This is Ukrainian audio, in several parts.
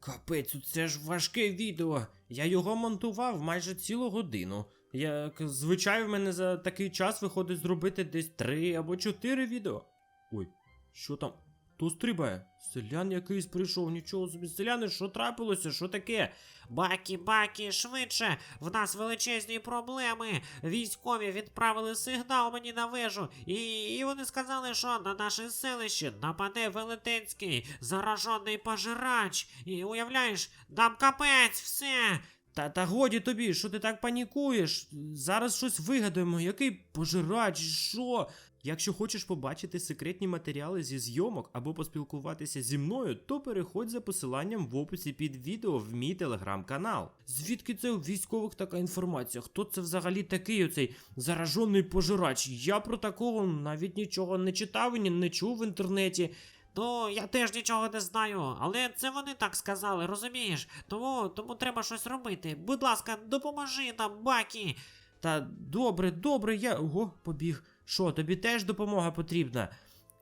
Капець, це ж важке відео. Я його монтував майже цілу годину. Як звичайно, в мене за такий час виходить зробити десь три або чотири відео. Ой, що там? Хто стрибає? Селян якийсь прийшов, нічого собі. Селяни, що трапилося? Що таке? Бакі, бакі, швидше! В нас величезні проблеми. Військові відправили сигнал мені на вежу, і, і вони сказали, що на наше селище нападе велетенський заражений пожирач. І уявляєш, нам капець, все. Та та годі тобі, що ти так панікуєш? Зараз щось вигадаємо, який пожирач, що? Якщо хочеш побачити секретні матеріали зі зйомок або поспілкуватися зі мною, то переходь за посиланням в описі під відео в мій телеграм-канал. Звідки це у військових така інформація? Хто це взагалі такий оцей заражений пожирач? Я про такого навіть нічого не читав і не чув в інтернеті. Ну, я теж нічого не знаю, але це вони так сказали, розумієш? Тому, тому треба щось робити. Будь ласка, допоможи нам, Бакі. Та добре, добре, я. Ого, побіг. Що, тобі теж допомога потрібна?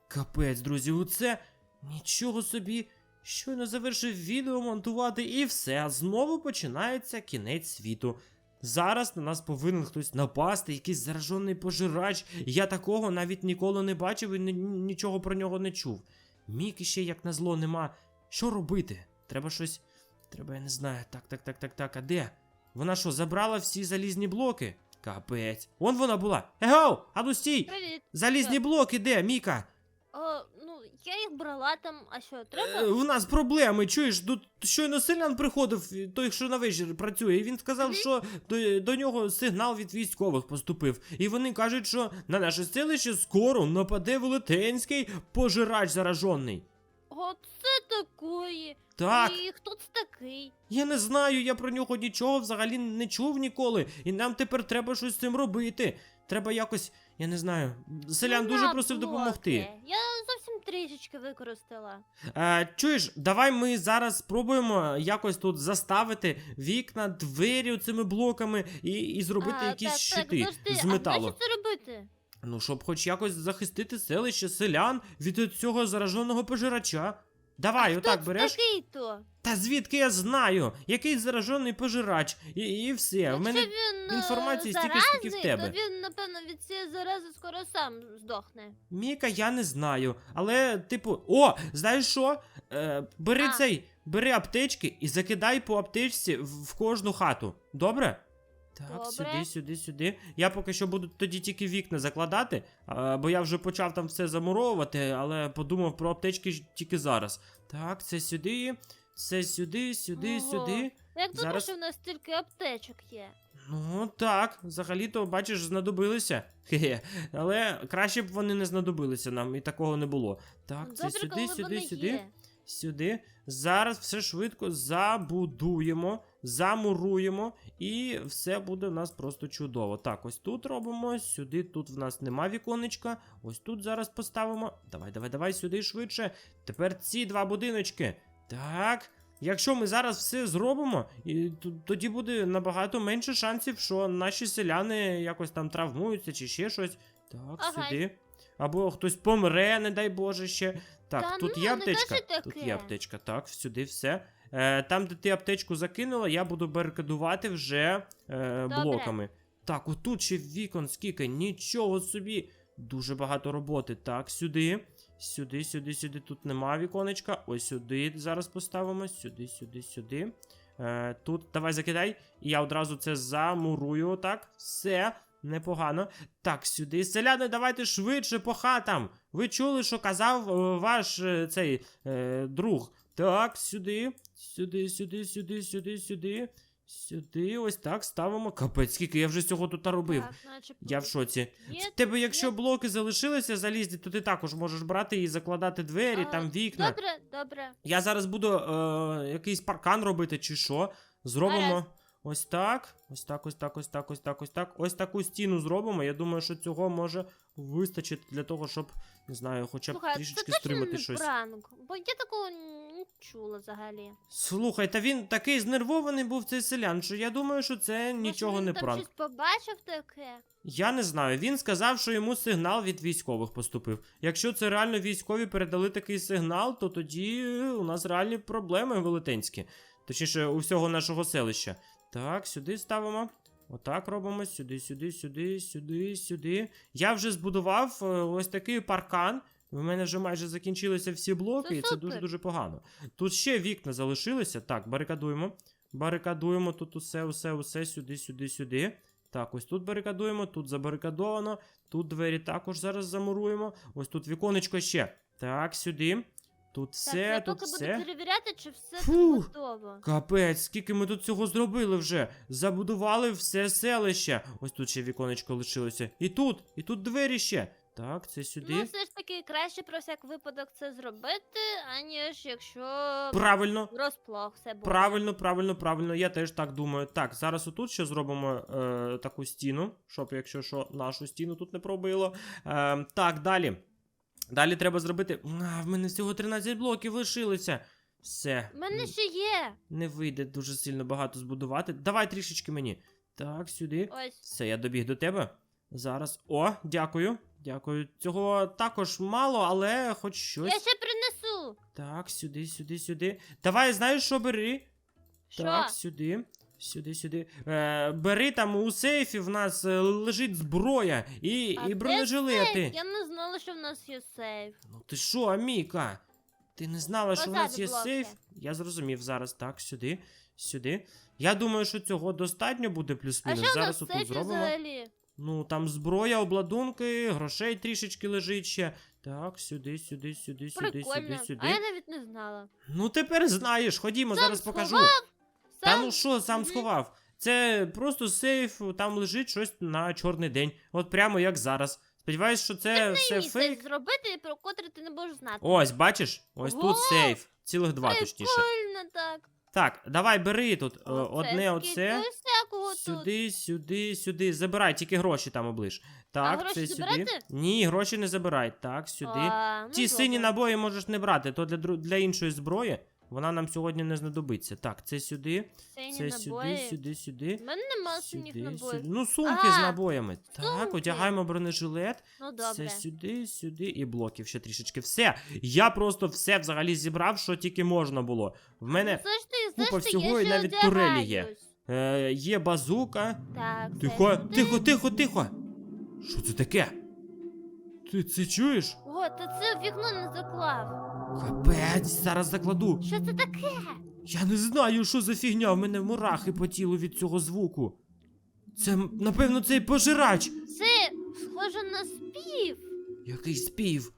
Капець, друзі, оце нічого собі. Щойно завершив відео монтувати і все, знову починається кінець світу. Зараз на нас повинен хтось напасти, якийсь заражений пожирач. Я такого навіть ніколи не бачив і ні- нічого про нього не чув. Міки ще як на зло нема. Що робити? Треба щось. Треба, я не знаю. Так, так, так, так, так. А де? Вона що, забрала всі залізні блоки? Капець. Вон вона була. Егоу! Ану стій! Привіт. Залізні блоки де, Міка? О, ну, я їх брала там, а що, Е, треба? у нас проблеми, чуєш? Тут щойно селян приходив, той, що на вечір працює, і він сказав, що до, до нього сигнал від військових поступив. І вони кажуть, що на наше селище скоро нападе велетенський пожирач заражений. Оце такої. Так, І хто це такий? я не знаю, я про нього нічого взагалі не чув ніколи, і нам тепер треба щось з цим робити. Треба якось, я не знаю, селян Ну, дуже на просив блоки. допомогти. Я зовсім трішечки використала. Е, чуєш, давай ми зараз спробуємо якось тут заставити вікна, двері цими блоками і, і зробити а, якісь так, щити так, подожди, з металу. А нащо це робити? Ну, щоб хоч якось захистити селище селян від цього зараженого пожирача. Давай, а отак береш. такий то? Та звідки я знаю? Який заражений пожирач? І, і все. В мене Якщо він е, інформації стільки, скільки в тебе. то він, напевно, від цієї зарази скоро сам здохне. Міка, я не знаю. Але, типу, о, знаєш що? Е, бери А. цей, бери аптечки і закидай по аптечці в, в кожну хату. Добре? Так, Добре. сюди, сюди, сюди. Я поки що буду тоді тільки вікна закладати, а, бо я вже почав там все замуровувати, але подумав про аптечки тільки зараз. Так, це сюди, це сюди, сюди, Ого. сюди. Як добре, Зараз- що в нас стільки аптечок є. Ну так, взагалі-то, бачиш, знадобилися. Хе-хе. Але краще б вони не знадобилися нам, і такого не було. Так, це Добре, сюди, коли сюди, вони сюди, є. сюди. Зараз все швидко забудуємо, замуруємо, і все буде в нас просто чудово. Так, ось тут робимо, сюди, тут в нас нема віконечка. Ось тут зараз поставимо. Давай, давай, давай, сюди швидше. Тепер ці два будиночки. Так. Якщо ми зараз все зробимо, і тоді буде набагато менше шансів, що наші селяни якось там травмуються чи ще щось. Так, Ага. сюди. Або хтось помре, не дай Боже ще. Так, Та тут ну, є аптечка. Тут є аптечка. Так, сюди все. Е, там, де ти аптечку закинула, я буду барикадувати вже е, Добре. блоками. Так, отут ще вікон скільки, нічого собі. Дуже багато роботи. Так, сюди. Сюди, сюди, сюди. Тут нема віконечка. Ось сюди зараз поставимо. Сюди, сюди, сюди. Е, тут давай закидай. І я одразу це замурую. Так, все. Непогано. Так, сюди. Селяни, давайте швидше по хатам. Ви чули, що казав е, ваш е, цей е, друг. Так, сюди. Сюди, сюди, сюди, сюди, сюди. Сюди, ось так ставимо. Капець, скільки я вже цього тут робив. Так, начебто Я в шоці. є В тебе, тут, якщо є. блоки залишилися залізні, то ти також можеш брати і закладати двері, А, там вікна. Добре, добре. Я зараз буду е, якийсь паркан робити, чи що. Зробимо Гаразд. Ось так. Ось так, ось так, ось так, ось так, ось так. Ось таку стіну зробимо. Я думаю, що цього може вистачити для того, щоб, не знаю, хоча б Слухай, це трішечки точно стримати не щось. пранк? Бо я такого не чула взагалі. Слухай, та він такий знервований був цей селян, що я думаю, що це нічого Може, не там пранк. щось побачив таке? Я не знаю. Він сказав, що йому сигнал від військових поступив. Якщо це реально військові передали такий сигнал, то тоді е, у нас реальні проблеми велетенські. Точніше, у всього нашого селища. Так, сюди ставимо. Отак робимо. Сюди, сюди, сюди, сюди, сюди. Я вже збудував е, ось такий паркан. У мене вже майже закінчилися всі блоки, Це і це дуже-дуже погано. Тут ще вікна залишилися. Так, барикадуємо. Барикадуємо тут усе, усе, усе, сюди, сюди, сюди. Так, ось тут барикадуємо, тут забарикадовано. Тут двері також зараз замуруємо. Ось тут віконечко ще. Так, сюди. Тут все, так, я тут поки все. буду перевіряти, чи все Фух. тут готово. Капець, скільки ми тут цього зробили вже. Забудували все селище. Ось тут ще віконечко лишилося. І тут, і тут двері ще. Так, це сюди. Ну, все ж таки краще про всяк випадок це зробити, аніж якщо Правильно. розплох все буде. Правильно, правильно, правильно, я теж так думаю. Так, зараз отут ще зробимо е, таку стіну, щоб, якщо що, нашу стіну тут не пробило. Е, так, далі. Далі треба зробити. А, в мене всього 13 блоків лишилося. Все. У мене ще є. Не вийде дуже сильно багато збудувати. Давай трішечки мені. Так, сюди. Ось. Все, я добіг до тебе. Зараз. О, дякую. Дякую. Цього також мало, але хоч щось. Я ще принесу. Так, сюди, сюди, сюди. Давай, знаєш, що бери? Що? Так, сюди. Сюди, сюди. Е, бери там у сейфі в нас е, лежить зброя і, і бронежилети. Я не знала, що в нас є сейф. Ну ти що, Аміка? Ти не знала, що в нас Позаду є блоки. сейф? Я зрозумів зараз. Так, сюди, сюди. Я думаю, що цього достатньо буде А плюс-мінус. що в Зараз в отут сейфі зробимо. взагалі? Ну, там зброя, обладунки, грошей трішечки лежить ще. Так, сюди, сюди, сюди, сюди, Прикольно. сюди, сюди. А я навіть не знала. Ну тепер знаєш, ходімо, Сам зараз покажу. сховав? Та ну що, сам сховав. Це просто сейф, там лежить щось на чорний день. От прямо як зараз. Сподіваюсь, що це все Мені це зробити, про котрий ти не будеш знати. Ось, бачиш? Ось тут сейф. Цілих два, точніше. Прикольно так. Так, давай бери тут е, Оце одне скільки оце. всякого тут. Сюди, сюди, сюди. Забирай, тільки гроші там облиш. Так, гроші це сюди. забирати? Ні, гроші не забирай. Так, сюди. А, ну сині добре. набої можеш не брати, то для, дру- для іншої зброї. Вона нам сьогодні не знадобиться. Так, це сюди, Сині це набої. сюди, сюди, сюди. У мене нема синіх Сюди, набоїв. сюди. Ну, сумки з Ага, набоями. Так, сумки. одягаємо бронежилет. Ну добре. Це сюди, сюди і блоків ще трішечки. Все. Я просто все взагалі зібрав, що тільки можна було. В мене Ну, завжди, купа завжди, всього я і ще навіть турелі є. одягаюсь. е, є базука. Так, це Тихо, сюди. тихо, тихо, тихо. Що це таке? Ти це чуєш? О, ти це вікно не заклав. Капець, зараз закладу. Що це таке? Я не знаю, що за фігня, в мене мурахи по тілу від цього звуку. Це, напевно, цей пожирач. Це схоже на спів. Який спів.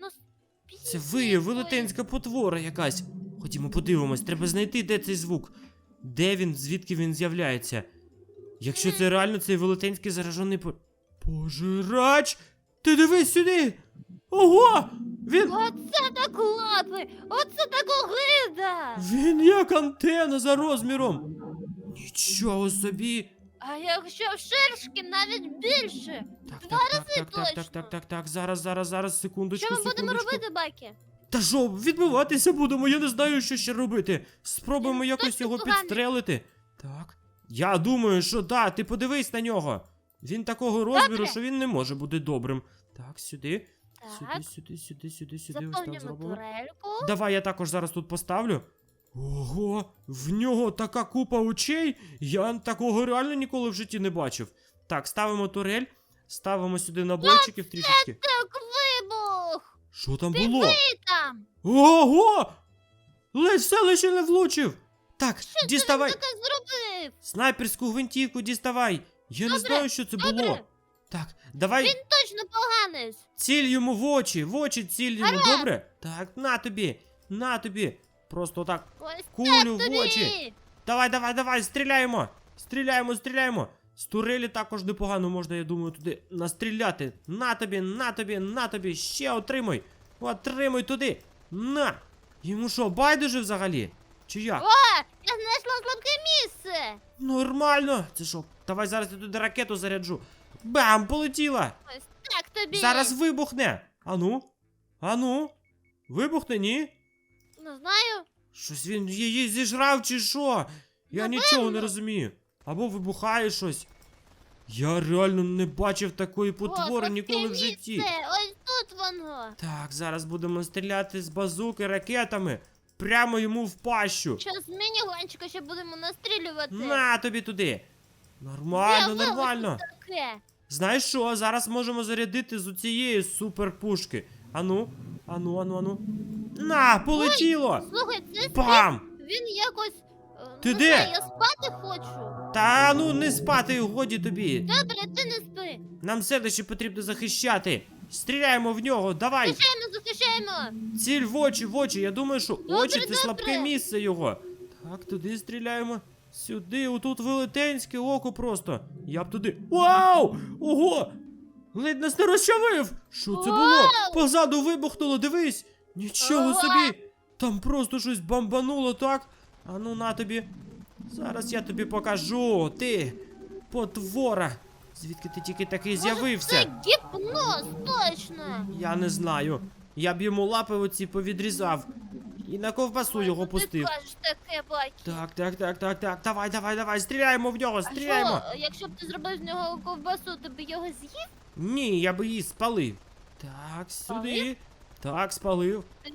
Ну, спів. Це ви, велетенська потвора якась. Ходімо, подивимось, треба знайти, де цей звук. Де він, звідки він з'являється. Якщо це реально цей велетенський заражений по... Пожирач! Ти дивись сюди! Ого! Він. Оце так лапи! Оце так огида! Він як антена за розміром! Нічого собі! А якщо в шершки навіть більше. Так, Два так, так, рази так, так, так, точно. так, так, так, зараз, зараз, зараз, секундочку, Що ми будемо секундочку. робити, Бакі? Та що, відбиватися будемо, я не знаю, що ще робити. Спробуємо Він якось точно його поганий. підстрелити. Так. Я думаю, що да, ти подивись на нього. Він такого розміру, Добре. що він не може бути добрим. Так, сюди. Так, Сюди, сюди, сюди, сюди, сюди. Ось так заповнюємо зробимо. турельку. Давай я також зараз тут поставлю. Ого, в нього така купа очей. Я такого реально ніколи в житті не бачив. Так, ставимо турель, ставимо сюди набойчиків трішечки. Так вибух! Що там Ти було? там! Ого! Ледь в селище не влучив. Так, діставай. Таке зробив! Снайперську гвинтівку діставай. Я не знаю, що це було. Так, давай Він точно поганець! ціль йому в очі, в очі ціль йому, добре? Так, на тобі, на тобі. Просто так. Ось Кулю в тобі! очі. Давай, давай, давай, стріляємо. Стріляємо, стріляємо. З турелі також непогано можна, я думаю, туди настріляти. На тобі, на тобі, на тобі. Ще отримуй. Отримуй туди. На. Йому що, байдуже взагалі? Чи як? О, я знайшла слабке місце. Нормально. Це що? Давай зараз я туди ракету заряджу. Бам! Полетіла! Ось так тобі. Зараз вибухне. Ану? Ану? Вибухне, ні? Не знаю. Щось він її зіжрав чи що? Я нічого не розумію. Або вибухає щось. Я реально не бачив такої потвори слабке ніколи в житті. Ось тут воно. Так, зараз будемо стріляти з базуки ракетами. Прямо йому в пащу. Щас з мінігончика ще будемо настрілювати. На тобі туди. Нормально, Де нормально. Таке. Знаєш що? Зараз можемо зарядити з цієї суперпушки. Ану, ану, ану, ану. На, полетіло! Слухай, це Бам! він якось. е, Ти не де? Знаю, я спати хочу. Та ну не спати, годі тобі. Добре, ти не спи. Нам селище потрібно захищати. Стріляємо в нього, давай! Захищаємо, захищаємо. Ціль в очі, в очі. Я думаю, що Добре, очі це добре. слабке місце його. Так, туди стріляємо. Сюди, отут велетенське око просто. Я б туди. Вау! Ого! Ледь нас не розчавив! Що це було? Позаду вибухнуло, дивись! Нічого собі! Там просто щось бомбануло, так? А ну на тобі. Зараз я тобі покажу. Ти потвора. Звідки ти тільки такий з'явився? Це гіпноз, точно. Я не знаю. Я б йому лапи оці повідрізав. І на ковбасу його Ну, Ти пустив. кажеш таке, бач. Так, так, так, так, так. Давай, давай, давай, стріляємо в нього, А стріляємо. що, якщо б ти зробив з нього ковбасу, ти б його з'їв? Ні, я би її спалив. Так, сюди. Спалив? Так, спалив. Ти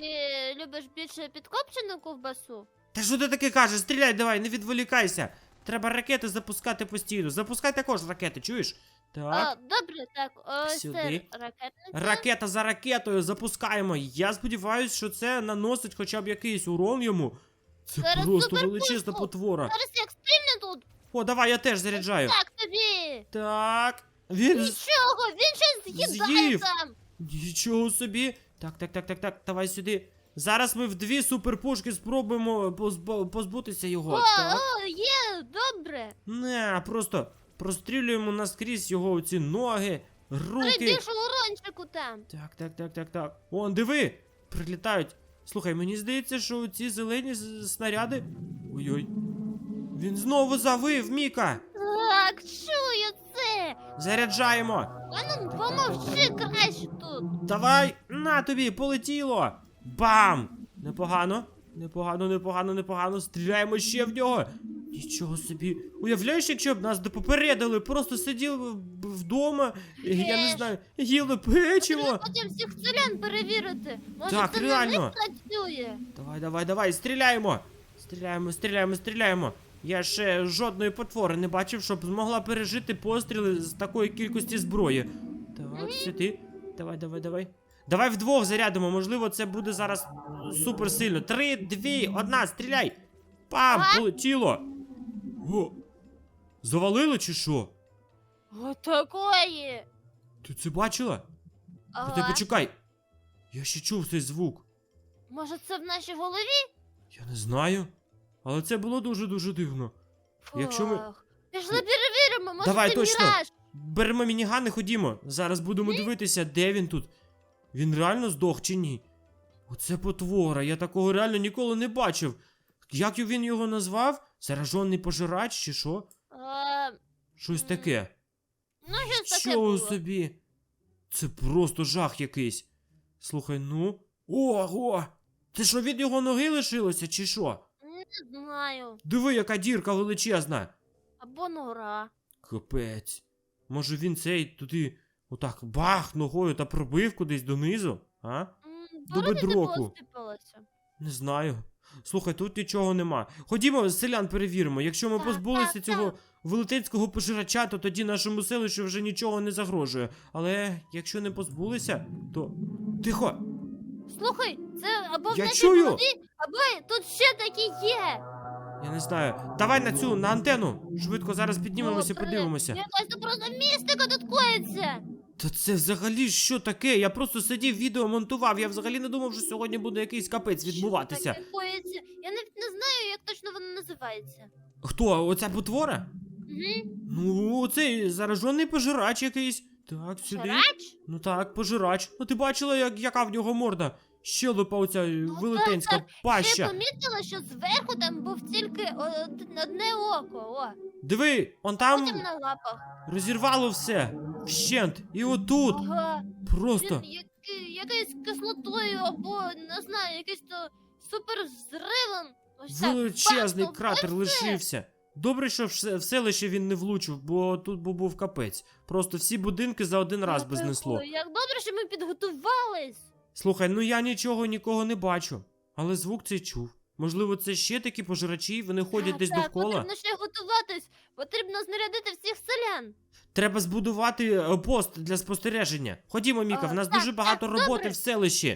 любиш більше підкопчену ковбасу? Та що ти таке кажеш? Стріляй, давай, не відволікайся. Треба ракети запускати постійно. Запускай також ракети, чуєш? Так. добре, так, ось Сюди. це ракетниця. Ракета за ракетою запускаємо. Я сподіваюся, що це наносить хоча б якийсь урон йому. Це Зараз просто суперпушку. величезна потвора. Зараз як стрільне тут. О, давай, я теж заряджаю. Так тобі. Так. Він з- Нічого, він щось з'їдає З'їв. там. Нічого собі. Так, так, так, так, так. Давай сюди. Зараз ми в дві суперпушки спробуємо позб- позбутися його. О, Так. о, є, добре. Не, просто прострілюємо наскрізь його ці ноги, руки. Прийдеш урончику там. Так, так, так, так, так. Он, диви! Прилітають. Слухай, мені здається, що ці зелені снаряди. Ой-ой. Він знову завив, Міка! Так, чую це. Заряджаємо! А ну помовчи краще тут. Давай! На тобі, полетіло! Бам! Непогано. Непогано, непогано, непогано. Стріляємо ще в нього. Нічого собі. Уявляєш, якщо б нас допопередили, просто сиділи б вдома, я не знаю, їли Треба печиво. потім всіх селян перевірити. Може, Так, це реально. на них працює. Давай, давай, давай, стріляємо! Стріляємо, стріляємо, стріляємо. Я ще жодної потвори не бачив, щоб змогла пережити постріли з такої кількості зброї. Так, сюди. Давай, давай, давай. Давай вдвох зарядимо, можливо, це буде зараз супер сильно. Три, дві, одна, стріляй! Пам! Ага. Полетіло! О! Завалило чи що? Отакої. Ти це бачила? Ти почекай! Я ще чув цей звук. Може, це в нашій голові? Я не знаю. Але це було дуже-дуже дивно. Якщо ми- Пішли перевіримо, може Давай, це точно. міраж. Беремо мінігани, ходімо. Зараз будемо дивитися, де він тут. Він реально здох чи ні? Оце потвора, я такого реально ніколи не бачив. Як він його назвав? Заражений пожирач чи що? Щось таке. ну, щось таке Чого було. собі? Це просто жах якийсь. Слухай, ну. Ого! Це що від його ноги лишилося, чи що? Не знаю. Диви, яка дірка величезна. Або нора. Капець. Може він цей туди отак бах ногою та пробив кудись донизу? А? М, До бедроку. Не знаю. Слухай, тут нічого нема. Ходімо, селян перевіримо. Якщо ми Так, позбулися так, цього велетенського пожирача, то тоді нашому селищу вже нічого не загрожує. Але якщо не позбулися, то. Тихо! Слухай, це або в Я нашій чую! або тут ще такі є. Я не знаю. Давай на цю, на антенну. Швидко зараз піднімемося, Добре. подивимося. Якась тут просто містика тут коїться. Та це взагалі що таке? Я просто сидів, відео монтував. Я взагалі не думав, що сьогодні буде якийсь капець відбуватися. Що таке коїться? Я навіть не знаю, як точно воно називається. Хто? Оця потвора? Угу. Ну, цей заражений пожирач якийсь. Так, сюди. Шарач? Ну так, пожирач. Ну ти бачила, як, яка в нього морда? Щелепа оця Ну, велетенська паща. помітила, що зверху там був тільки од- одне око, о, Диви, он потім там на лапах. розірвало все. Вщент. І отут. Ага. Просто. Він який, кислотою або не знаю, якийсь то супер взривом. Так Величезний бахнув, кратер все. лишився. Добре, що в се- селище він не влучив, бо тут був капець. Просто всі будинки за один раз би знесло. Як добре, що ми підготувались. Слухай, ну я нічого нікого не бачу, але звук цей чув. Можливо, це ще такі пожирачі, вони ходять так, десь так, довкола. Потрібно ще готуватись. Потрібно знарядити всіх селян. Треба збудувати е, пост для спостереження. Ходімо, Міка, А, в нас так, дуже багато так, роботи добре. в селищі.